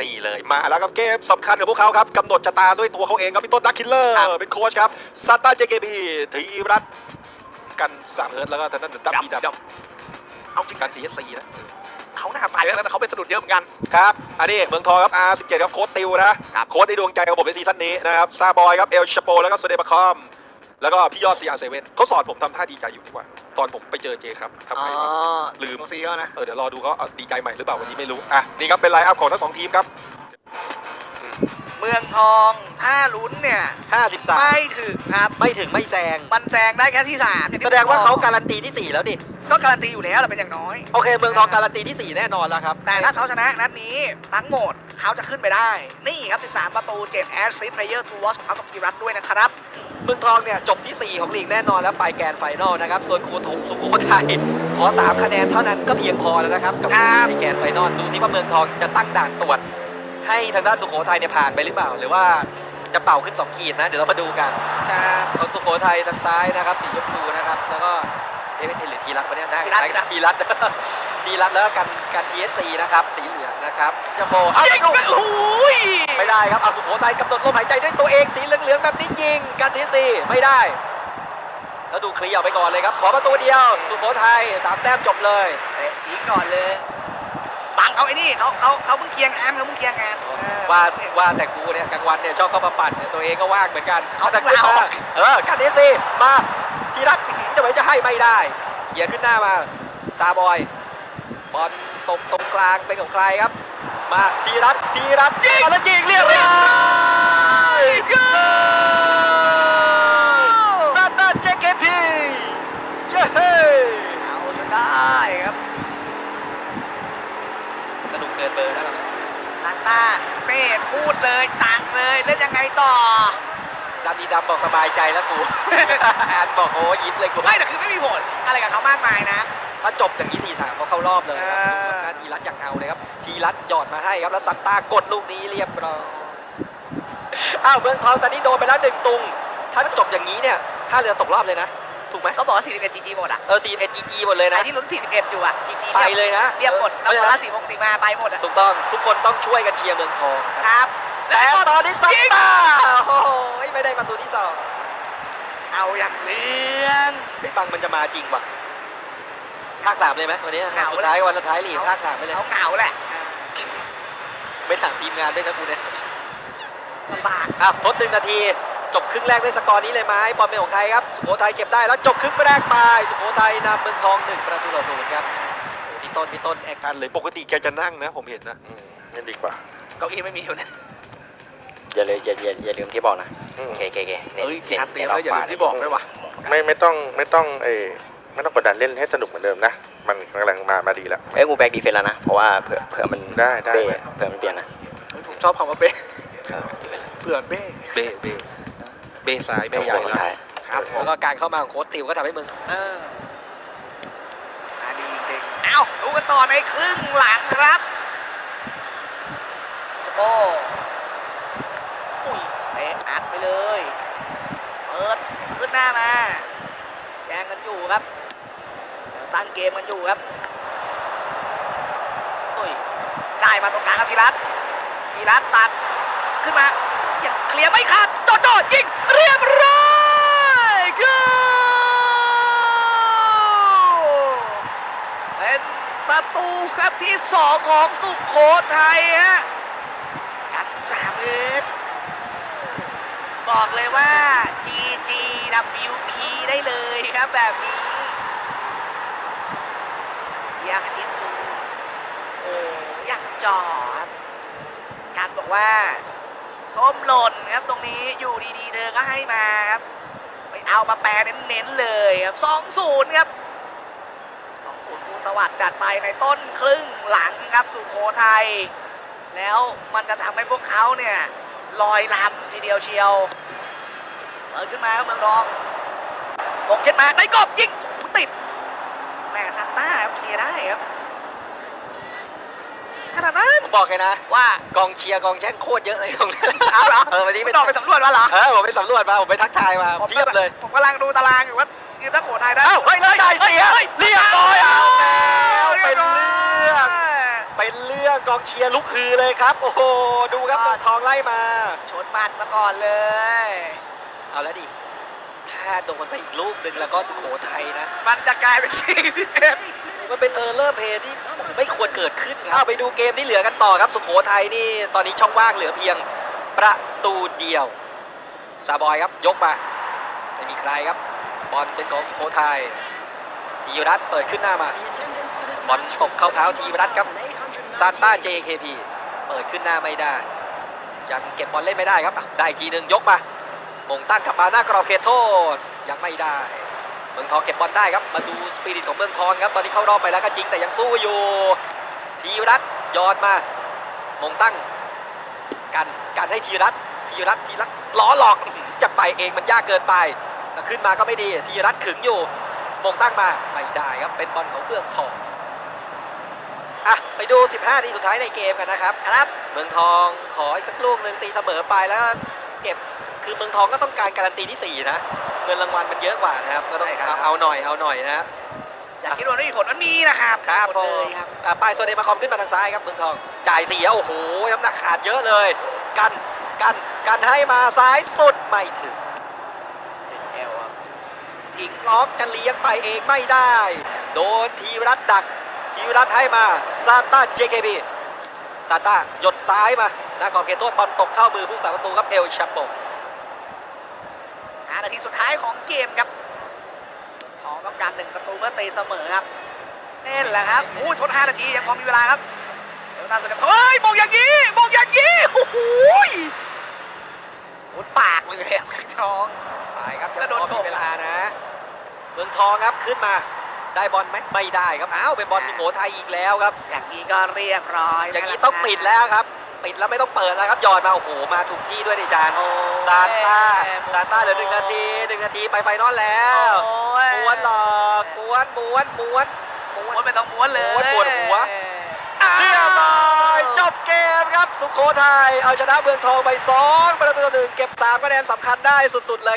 นี่เลยมาแล้วครับเกมสำคัญกับพวกเขาครับกำหนดชะตาด้วยตัวเขาเองครับพี่ต้นนักคิลเลอร์ครับเป็นโค้ชครับซัตตาเจเกพีทีรัตกันสามเฮิร์ตแล้วก็ทางด้านดับบีดับเดี๋ยวเอาจริงกันทีเอสซีนะเขาหน้าตายแล้วนะแต่เขาไปสะดุดเยอะเหมือนกันครับอันนี้เมืองทองครับ R17 ครับโค้ดติวนะครับโค้ดในดวงใจของผมในซีซั่นนี้นะครับซาบอยครับเอลชโปแล้วก็โซเดบาคอมแล้วก็พี่ยอดซีอาร์เซเว่นเขาสอนผมทำท่าดีใจอยู่ดีกว่า ตอนผมไปเจอเจครับทำไงวะ ลืมโซีเขานะเออเดี๋ยวรอดูเขาเอาดีใจใหม่หรือเปล่าวันนี้ไม่รู้ อะ นี่ครับเป็นไลน์อัพของทั้งสองทีมครับ เมืองทองถ้าลุ้นเนี่ย 53 ไม่ถึงครับ ไม่ถึงไม่แซง มันแซงได้แค่ที่สามอย่แสดงว่าเขากาการันตีที่ 4 แล้วดิ ก็การันตีอยู่แล้วแหละเป็นอย่างน้อย โอเคเมืองทองการันตีที่ 4 แน่นอนแล้วครับแต่ถ้าเขาชนะนัดนี้ทั้งหมดเขาจะขึ้นไปได้ นี่ครับ 13 ประตู7แอสซิสต์เพลเยอร์ทูวอชของเขากับกีรัตด้วยนะครับ เมืองทองเนี่ยจบที่ 4 ของลีกแน่นอนแล้วไปแกรนด์ไฟนอลนะครับ ส่วนโคทงสุโขทัยขอ 3 คะแนนเท่านั้นก็เพียงพอแล้วนะครับกับครับในแกรนด์ไฟนอลดูซิว่าเมืองทองจะตั้งด่านตรวจ ให้ทางด้านสุโขทัยเนี่ยผ่านไปหรือเปล่าหรือว่าจะเป่าขึ้น 2 ขีดนะ เดี๋ยวเรามาดูกันครับของสุโขทัยทางซ้ายนะครับสีชมพูนะครับ แล้วก็ เดวิดเทนหรือทีรัตวะเนี่ยนะทีรัตคล้ายๆทีรัต ทีรัตแล้วก็กันกันทีเอสซีนะครับ สีเหลืองนะครับจะโบเอายิงลูกกันโอ้ยไม่ได้ครับเอาสุโขทัยกำหนดลมหายใจด้วยตัวเองสีเหลืองๆแบบนี้จริงกันทีซีไม่ได้ แล้วดูเคลียร์ออกไปก่อนเลยครับ ขอประตูเดียว สุโขทัยสามแต้มจบเลย เตะทิ้งก่อนเลยบั งเขาไอ้นี่เขาเขาเขาเพิ่งเคลียร์งานเขาเพิ่งเคลียร์งานเออ ว่าว่าแต่กูเนี่ยกลางวันเนี่ยชอบเข้ามาปั่นเนี่ยตัวเองก็ว่างเหมือนกันเอาแต่ขึ้นเอามาเออกันทีซีมาทีรัตอื้อหือจะไปจะให้ไม่ได้เคลียร์ขึ้นหน้ามาซาบอยบอลตรงตรงกลางเป็นของใครครับ มาทีรัตทีรัตยิงแล้วยิงเรียบร้อยซาตาเจเคพีเย้ เอาจนได้ครับ สนุกเกินเบอร์แล้วครับ ซานต้าเป้พูดเลยตังเลยเล่นยั งไงต่อดำดีดำบอกสบายใจแล้วกูอันบอกโอ้ยิ้มเลยกูไม่แต่คือไม่มีผลอะไรกับเขามากมายนะ ถ้าจบอย่างนี้สี่สามเขาเข้ารอบเลยครับอ่าดูผลงานทีรัตอย่างเอาเลยครับ ทีรัตหยอดมาให้ครับ แล้วซัตตากดลูกนี้เรียบร้อยอ้าวเมืองทองตอนนี้โดนไปแล้วหนึ่งตุง ถ้าจบอย่างนี้เนี่ยถ้าเรือตกรอบเลยนะ ถูกไหมเขาบอกว่า41 GG หมดอะ เออสี่เอ็ดจีจีหมดเลยใครนะที่ลุ้น 41 อยู่อะ GG ไปเลยนะเรียบหมดเพนักราะฉะบอลนั้ละนสีมงสีมาไปหมดอะ ถูกต้องทุกคนต้องช่วยกันเชียร์เมืองทองครับ ครับ แต่ตอนนี้ซัตยิงตาโอ้โหไม่ได้ประตูที่สองเอาอย่างเรื่องไอ้ปังมันจะมาจริงว่ะภาคสามเลยไหมวันนี้เหงาสุดท้ายวันสุดท้ายลีกภาคสามไปเลยเขาเหงาแหละไม่ถามทีมงานด้วยนะกูเนี่ยลำบากอะทดหนึ่งนาที จบครึ่งแรกด้วยสกอร์นี้เลยไหมบอลเป็นของใครครับ สุโขทัยเก็บได้แล้วจบครึ่งแรกไป สุโขทัยนำเมืองทองหนึ่งประตูต่อศูนย์ครับพี่ต้นพี่ต้นแอคกันเลยปกติแกจะนั่งนะ ผมเห็นนะอืมนั่นดีกว่าเก้าอี้ไม่มีอยู่นะ อย่าเลยอย่าอย่าอย่าลืมที่บอกนะอืมเก๋เก๋เก๋เน้นเอ้ยทีเน้นนัดเตรียมแล้วอย่าลืมที่บอกด้วยว่ะไม่ไม่ต้องไม่ต้องเออไม่ต้องกดดันเล่นให้สนุกเหมือนเดิมนะ มันกำลังมามาดีแล้ว เอ้ยกูแบ็กดีเฟนแล้วนะ เพราะว่าเผื่อเผื่อมันได้ได้ เบ้เผื่อมันเปลี่ยนนะผมชอบคำว่าเป้เออเผื่อเป้เบเบเบซ้ายแม่ใหญ่สุโขแล้วทัยครับผแล้มวก็การเข้ามาของโค้ชติวก็ทำให้เมืองทองเออมาดีจริงเอ้าดูกันต่อในครึ่งหลังครับสโปอุ้ยเตะอัดไปเลย เปิดขึ้ นหน้ามาแย่งกันอยู่ครับ ตั้งเกมกันอยู่ครับอุ้ยได้มาตรงกลางครับธีรัตธีรัตตัดขึ้นมายังเคลียร์ไม่ขาดโดดโดดยิงเรียบร้อยกูเป็นประตูครับที่สองของสุโขทัยฮะกันสามเอ็ดบอกเลยว่าจีจี GGWP ได้เลยครับแบบนี้เทียร์กันนิดนึงโอ้ยังจ่อครับ การบอกว่าส้มหล่นครับตรงนี้อยู่ดีๆ เธอก็ให้มาครับไปเอามาแปลเน้นๆเลยครับสองศูนย์ครับสองศูนย์คูณสวัสดิ์จัดไปในต้นครึ่งหลังครับสุโขทัยแล้วมันจะทำให้พวกเขาเนี่ยลอยลำทีเดียวเชียว เปิดขึ้นมาครับเมืองรองผมเช็ดมาได้กบยิงโอ้โหติด แม่ซันต้าครับเคลียร์ได้ครับขนาดนั้นผมบอกเลยนะ ว่ากองเชียร์กองแช่งโคตรเยอะเลยตรงนี้เอาเหรอเออวันนี้ไม่ต้องไปสำรวจมาเหรอเออผมไปสำรวจมาผมไปทักทายมาผมเทียบเลย ผมกำลังดูตารางอยู่ว่าคือถ้าโขทัยได้เอ้าเฮ้ยแล้วจ่ายเสียฮ้เรียบร้อยเอาแล้วเรีเป็ยนบร้เรื่องเป็นเรื่องกองเชียร์ลุกฮือเลยครับ โอ้โหดูครับเมืองทองไล่มาชนหมัดมาก่อนเลย เอาแล้วดิ ถ้าโดนไปอีกลูกหนึ่งแล้วก็สุโขทัยนะ มันจะกลายเป็น 41 มันเป็นเออร์เลอร์เพย์ที่ไม่ควรเกิดขึ้นครับเอาไปดูเกมที่เหลือกันต่อครับ สุโขทัยนี่ตอนนี้ช่องว่างเหลือเพียงประตูเดียวซาบอยครับยกมาไม่มีใครครับ บอลเป็นของสุโขทัยทีรัตน์เปิดขึ้นหน้ามา บอลตกเข้าเท้าทีมรัฐครับซาซานนต้าต้า JKP เปิดขึ้นหน้าไม่ได้ ยังเก็บบอลเล่นไม่ได้ครับอะได้อีกทีหนึ่งยกมา มงตั้งกลับมาหน้ากรอบเขตโทษยังไม่ได้ เมืองทองเก็บบอลได้ครับมาดูสปิริตของเมืองทองครับตอนนี้เข้ารอบไปแล้วก็จริงแต่ยังสู้อยู่ทีรัตน์ยอดมามงตั้งกันกันให้ทีรัตทีรัตทีรัตล้อหลอกจะไปเองมันยากเกินไปขึ้นมาก็ไม่ดีทีรัตขึงอยู่มงตั้งมาไม่ได้ครับเป็นบอลของเมืองทองอะไปดู 15 ทีสุดท้ายในเกมกันนะครับ ครับ เมืองทองขออีกสักลูกหนึ่งตีเสมอไปแล้วเก็บ คือเมืองทองก็ต้องการการันตีที่4นะเงินรางวัลมันเยอะกว่านะครับก็ต้องใช่ครับ เอาเอาหน่อยเอาหน่อยนะ อยากคิดว่าไม่มีผลมันมีนะครับครับหมผดเลมยครับอะป้ายโซเดมาคอมขึ้นมาทางซ้ายครับเมืองทอง จ่ายเสียโอ้โหน้ำหนักขาดเยอะเลย กันกันกันให้มาซ้ายสุดไม่ถึงเป็นแอลครับทิ้งล็อกจะเลี้ยงไปเองไม่ได้ โดนทีรัตดัก ทีรัตให้มาซานต้า JKB ซานต้าหยดซ้ายมาหน้ากรอบเขตโทษบอลตกเข้ามือผู้สาประตูครับเอลชาโปห้า นาทีสุดท้ายของเกมครับทองต้องการหนึ่งประตูเพื่อตีเสมอครับนี่แหละครับโอ้ยทดห้านาทียังพอมีเวลาครับเดี๋ยวตามสเต็ปเฮ้ยมองอย่างนี้มองอย่างนี้โอ้โหยสุดปากเลยครับทองไปครับแล้ยังวโดนพอมีถกเวลานะ เมืองทองครับขึ้นมาได้บอลไหมไม่ได้ครับอ้าวเป็นบอลสุโขทัยอีกแล้วครับ อย่างนี้ก็เรียบร้อย อย่างนี้ต้องปิดแล้วครับ ปิดแล้วไม่ต้องเปิดแล้วครับหยอดมาโอ้โหมาถูกที่ด้วยดิจานโอ้ยซานต้าซานต้าเหลือหนึ่งนาทีหนึ่งนาทีไปไฟนอลแล้วโอ้ยม้วนหลอกม้วนม้วนม้วนม้วนม้วนไปต้องม้วนเลยม้วนปวดหัวเรียบร้อยจบเกมครับสุโขทัยเอาชนะเมืองทองไป2ประตูต่อหนึ่งเก็บ3คะแนนสำคัญได้สุดๆเลย